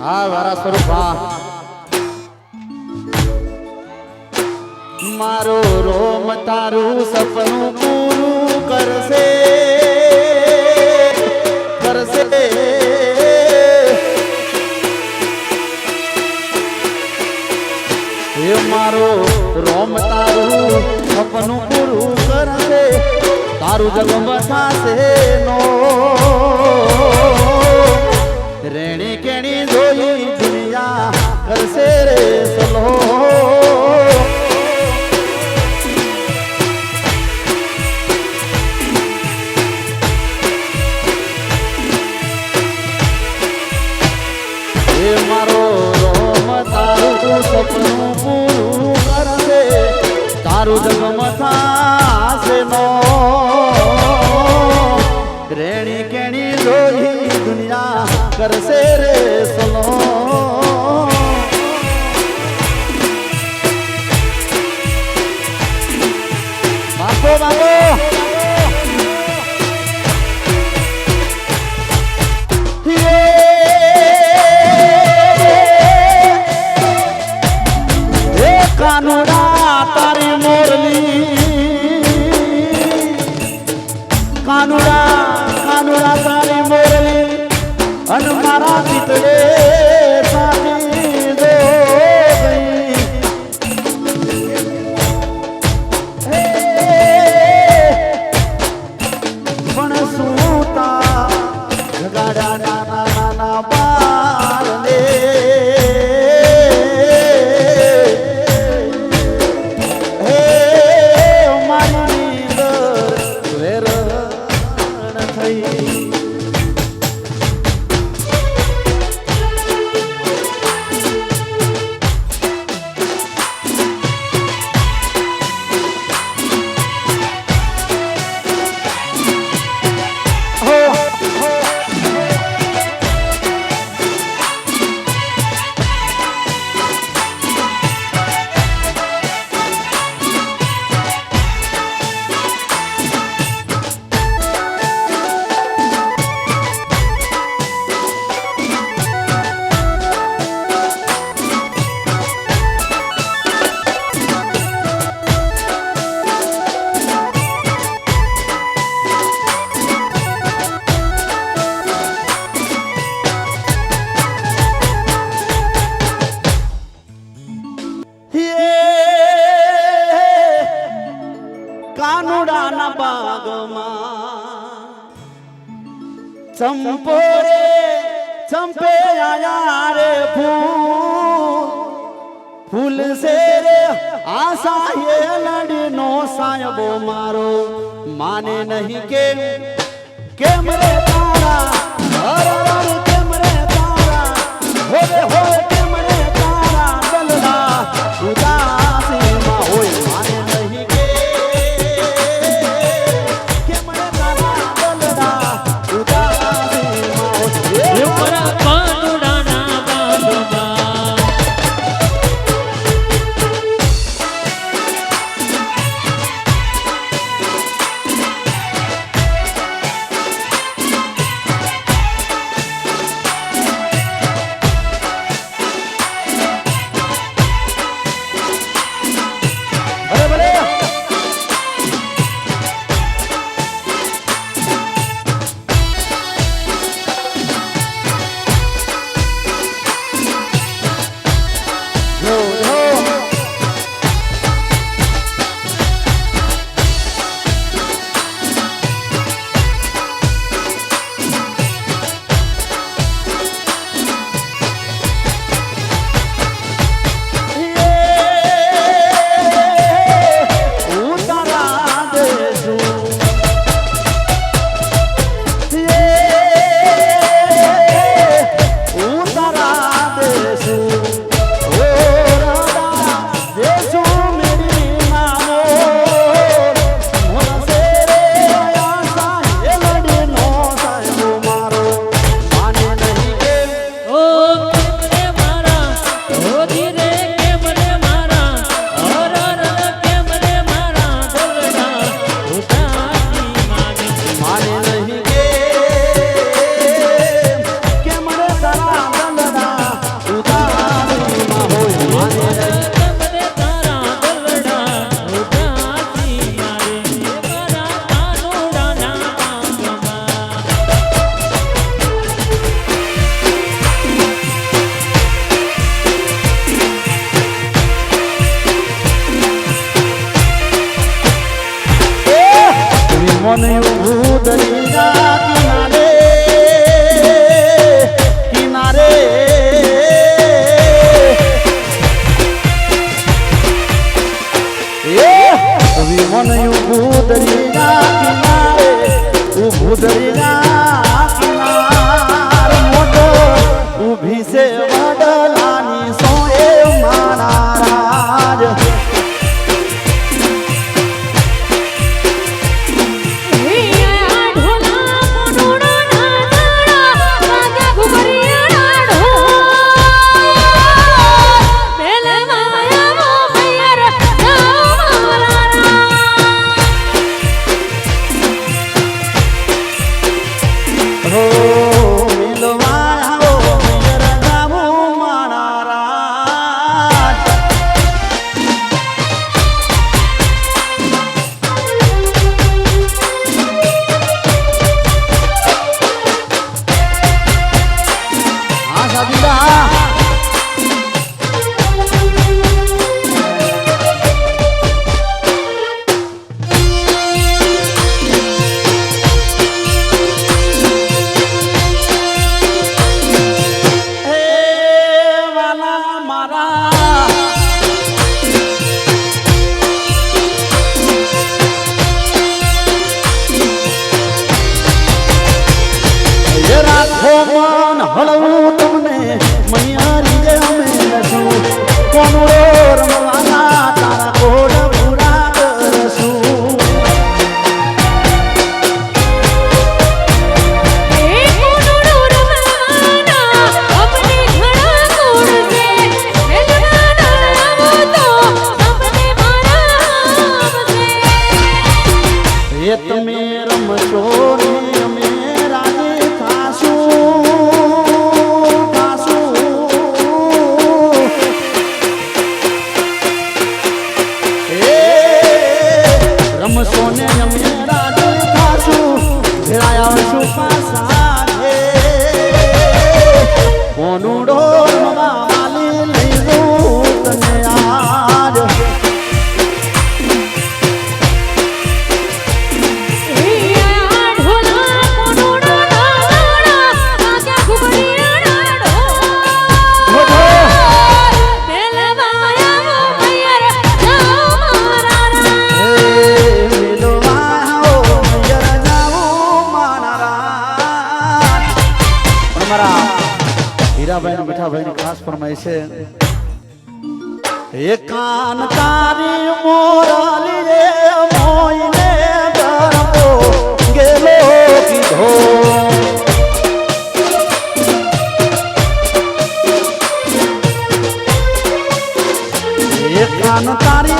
હા મારો રોમ તારું સપનું પૂરું કરશે કરશે. હે મારો રોમ તારું સપનું પૂરું કરશે, તારું જગમ બસાશે નો સપનું પૂરું કરશે તારું જગમ થાશે નો રેણી કેણી રોહી દુનિયા કરશે રે. જગાડ્યા નાના નાના બાળને ચંપો રે ચંપે રે ફૂલ. ફૂલ સે રે આશાએ લડીનો સાયબો મારો. માને નહીં કે કેમ રે તારા? કેમ રે તારા? હોરે હોરે ભૂદરી નાખી મારે હું હો માન હળવું તમને મૈયારી અમે લસું કોનું હીરાભાઈ મીઠાભાઈ ની ખાસ ફરમાય છે. એ તારી મોરાલી રે, મોઈને ગરબો ગેલો કીધો એ તારી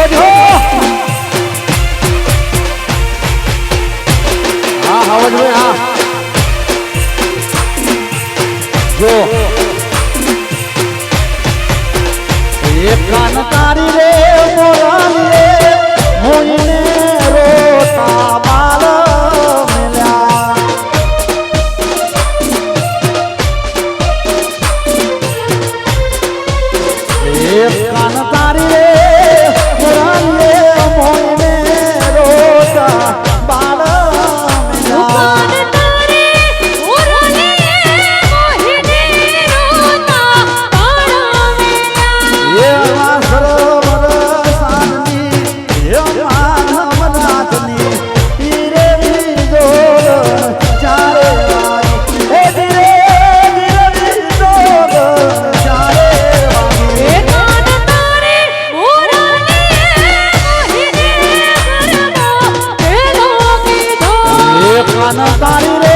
જોજો હા હવજ ભાઈ હા. જો. એક કાન તારી આનંદ તારી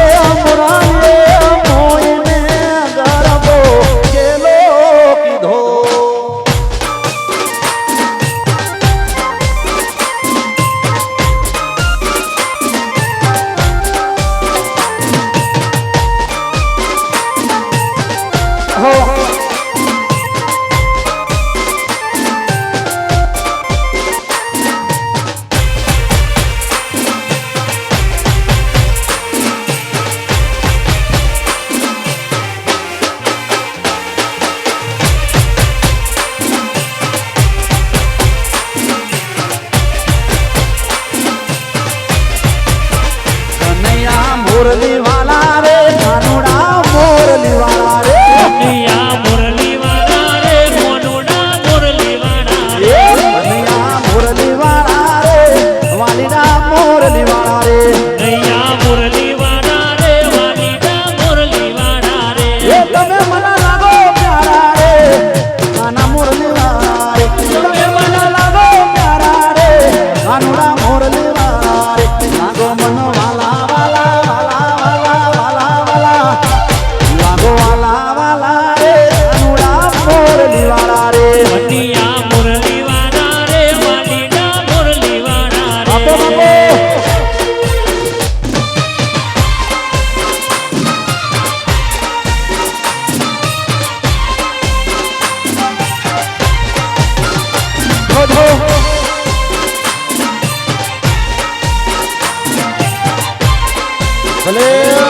ભલે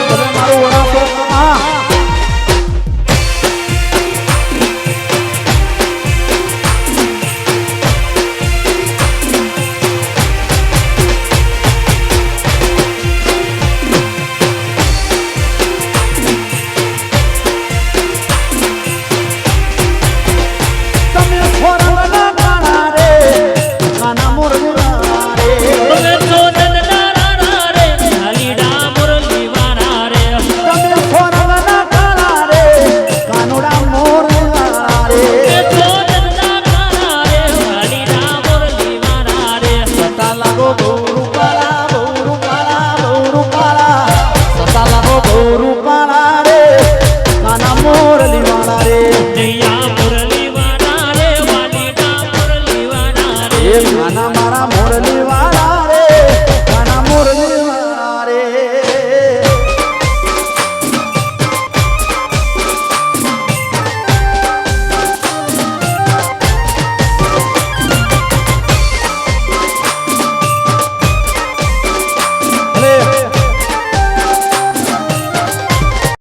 ભલે મારું વડાપ્રધાન તમે ખોરા ના કાણા રે કાના મોર